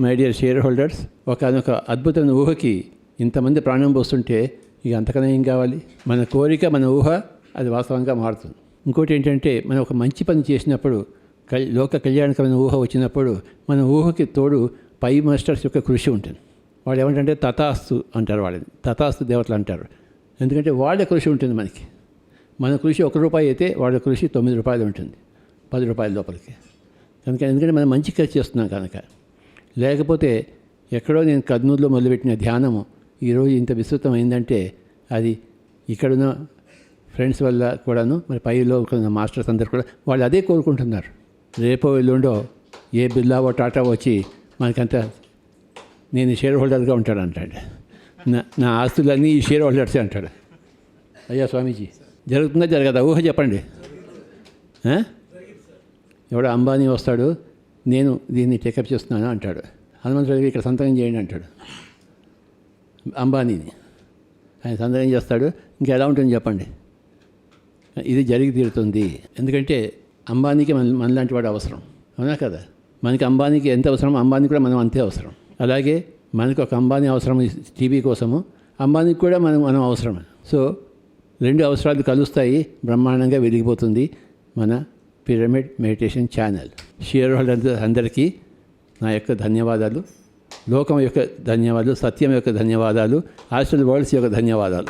My dear share holders ఒక అద్భుతమైన ఊహకి ఇంతమంది ప్రాణం పోస్తుంటే ఇక అంతకన్నా ఏం కావాలి? మన కోరిక మన ఊహ అది వాస్తవంగా మారుతుంది. ఇంకోటి ఏంటంటే మనం ఒక మంచి పని చేసినప్పుడు కల్ లోక కళ్యాణకరమైన ఊహ వచ్చినప్పుడు మన ఊహకి తోడు పై మాస్టర్స్ యొక్క కృషి ఉంటుంది. వాళ్ళు ఏమంటే తథాస్తు అంటారు వాళ్ళని. తథాస్తు దేవతలు అంటారు. ఎందుకంటే వాళ్ళ కృషి ఉంటుంది మనకి. మన కృషి ఒక రూపాయి అయితే వాళ్ళ కృషి తొమ్మిది రూపాయలు ఉంటుంది. పది రూపాయల లోపలికి. కనుక ఎందుకంటే మనం మంచి ఖర్చు చేస్తున్నాం కనుక. లేకపోతే ఎక్కడో నేను కర్నూలులో మొదలుపెట్టిన ధ్యానము ఈరోజు ఇంత విస్తృతం అయిందంటే అది ఇక్కడున్న ఫ్రెండ్స్ వల్ల కూడాను మరి పైలో ఉన్న మాస్టర్స్ అందరు కూడా వాళ్ళు అదే కోరుకుంటున్నారు. రేపో ఎల్లుండో ఏ బిర్లావో టాటా వచ్చి మనకంత నేను షేర్ హోల్డర్గా ఉంటాడు అంటాడు. నా నా ఆస్తులన్నీ ఈ షేర్ హోల్డర్సే అంటాడు. అయ్యా స్వామీజీ జరుగుతుందా జరగదా? ఊహ చెప్పండి. ఎవడో అంబానీ వస్తాడు నేను దీన్ని టేకప్ చేస్తున్నాను అంటాడు. హనుమంతుడు ఇక్కడ సంతకం చేయండి అంటాడు. అంబానీని. ఆయన సంతకం చేస్తాడు. ఇంకా ఎలా ఉంటుంది చెప్పండి. ఇది జరిగి తీరుతుంది. ఎందుకంటే అంబానీకి మన మనలాంటి వాడు అవసరం. అవునా కదా? మనకి అంబానీకి ఎంత అవసరం అంబానీ కూడా మనం అంతే అవసరం. అలాగే మనకు ఒక అంబానీ అవసరం టీవీ కోసము. అంబానీకి కూడా మనం మనం అవసరం సో రెండు అవసరాలు కలుస్తాయి. బ్రహ్మాండంగా వెలిగిపోతుంది మన pyramid meditation channel. Share holder అందరికీ నా యొక్క ధన్యవాదాలు. లోకం యొక్క ధన్యవాదాలు సత్యం యొక్క ధన్యవాదాలు హాస్టల్ వరల్డ్స్ యొక్క ధన్యవాదాలు.